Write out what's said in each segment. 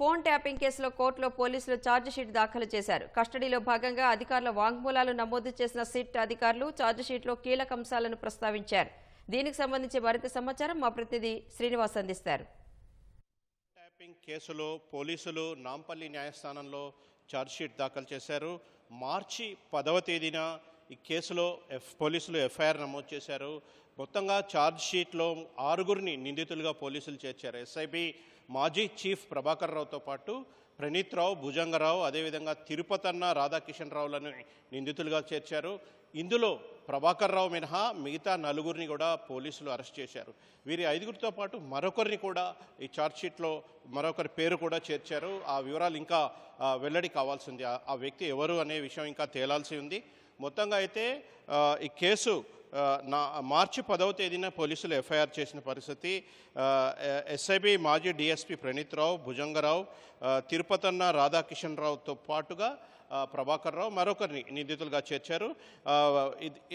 Phone tapping కేసులో కోర్టులో పోలీసులు ఛార్జిషీట్ దాఖలు చేశారు. కస్టడీలో భాగంగా అధికారుల వాంగ్మూలాలు నమోదు చేసిన సిట్ అధికారులు ఛార్జిషీట్లో కీలక అంశాలను ప్రస్తావించారు. దీనికి సంబంధించి మరింత సమాచారం మా ప్రతినిధి శ్రీనివాస్ అందిస్తారు. ట్యాపింగ్ కేసులో పోలీసులు నాంపల్లి న్యాయస్థానంలో ఛార్జ్షీట్ దాఖలు చేశారు. మార్చి పదవ తేదీన ఈ కేసులో ఎఫ్ పోలీసులు ఎఫ్ఐఆర్ నమోదు చేశారు. మొత్తంగా ఛార్జ్ షీట్లో ఆరుగురిని నిందితులుగా పోలీసులు చేర్చారు. ఎస్ఐబి మాజీ చీఫ్ ప్రభాకర్ రావుతో పాటు ప్రణీత్ రావు భుజంగరావు అదేవిధంగా తిరుపతన్న రాధాకిషన్ రావులను నిందితులుగా చేర్చారు. ఇందులో ప్రభాకర్ రావు మినహా మిగతా నలుగురిని కూడా పోలీసులు అరెస్ట్ చేశారు. వీరి ఐదుగురితో పాటు మరొకరిని కూడా ఈ ఛార్జ్షీట్లో మరొకరి పేరు కూడా చేర్చారు. ఆ వివరాలు ఇంకా వెల్లడి కావాల్సింది. ఆ- ఆ వ్యక్తి ఎవరు అనే విషయం ఇంకా తేలాల్సి ఉంది. మొత్తంగా అయితే ఈ కేసు నా మార్చి పదవ తేదీన పోలీసులు ఎఫ్ఐఆర్ చేసిన పరిస్థితి. ఎస్ఐబి మాజీ డిఎస్పి ప్రణీత్ రావు భుజంగరావు తిరుపతన్న రాధాకిషన్ రావుతో పాటుగా ప్రభాకర్ రావు మరొకరిని నిందితులుగా చేర్చారు.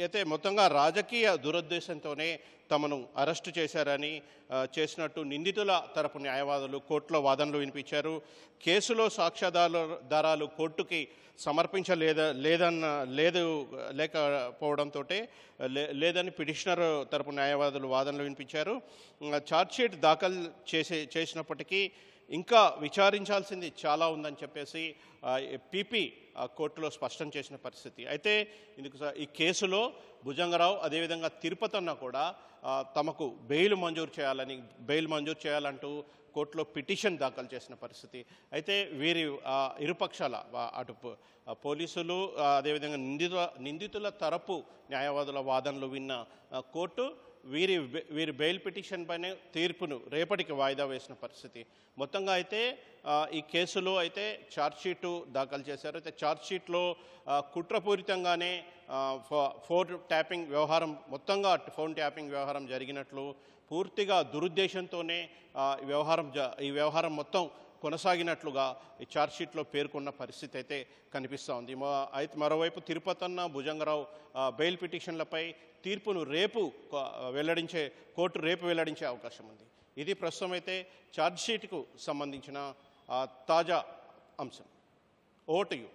అయితే మొత్తంగా రాజకీయ దురుద్దేశంతోనే తమను అరెస్టు చేశారని చేసినట్టు నిందితుల తరపు న్యాయవాదులు కోర్టులో వాదనలు వినిపించారు. కేసులో సాక్ష్యాధారాలు కోర్టుకి సమర్పించలేద లేదన్న లేదు లేకపోవడంతో లేదని పిటిషనర్ తరపు న్యాయవాదులు వాదనలు వినిపించారు. ఛార్జ్షీట్ దాఖలు చేసే చేసినప్పటికీ ఇంకా విచారించాల్సింది చాలా ఉందని చెప్పేసి పీపీ కోర్టులో స్పష్టం చేసిన పరిస్థితి. అయితే ఇందుకు ఈ కేసులో భుజంగరావు అదేవిధంగా తిరుపతన్న కూడా తమకు బెయిల్ మంజూరు చేయాలని బెయిల్ మంజూరు చేయాలంటూ కోర్టులో పిటిషన్ దాఖలు చేసిన పరిస్థితి. అయితే వీరి ఇరుపక్షాల అటు పోలీసులు అదేవిధంగా నిందితుల నిందితుల తరపు న్యాయవాదుల వాదనలు విన్న కోర్టు వీరి బె- వీరి బెయిల్ పిటిషన్ పైన తీర్పును రేపటికి వాయిదా వేసిన పరిస్థితి. మొత్తంగా అయితే ఈ కేసులో అయితే ఛార్జ్షీటు దాఖలు చేశారు. అయితే ఛార్జ్షీట్లో కుట్రపూరితంగానే ఫో- ఫోన్ ట్యాపింగ్ వ్యవహారం మొత్తంగా ఫోన్ ట్యాపింగ్ వ్యవహారం జరిగినట్లు పూర్తిగా దురుద్దేశంతోనే వ్యవహారం ఈ వ్యవహారం మొత్తం కొనసాగినట్లుగా ఈ ఛార్జ్షీట్లో పేర్కొన్న పరిస్థితి అయితే కనిపిస్తూ ఉంది. అయితే మరోవైపు తిరుపతన్న భుజంగరావు బెయిల్ పిటిషన్లపై తీర్పును రేపు వెల్లడించే కోర్టు రేపు వెల్లడించే అవకాశం ఉంది. ఇది ప్రస్తుతం అయితే ఛార్జ్షీట్కు సంబంధించిన తాజా అంశం. Vote you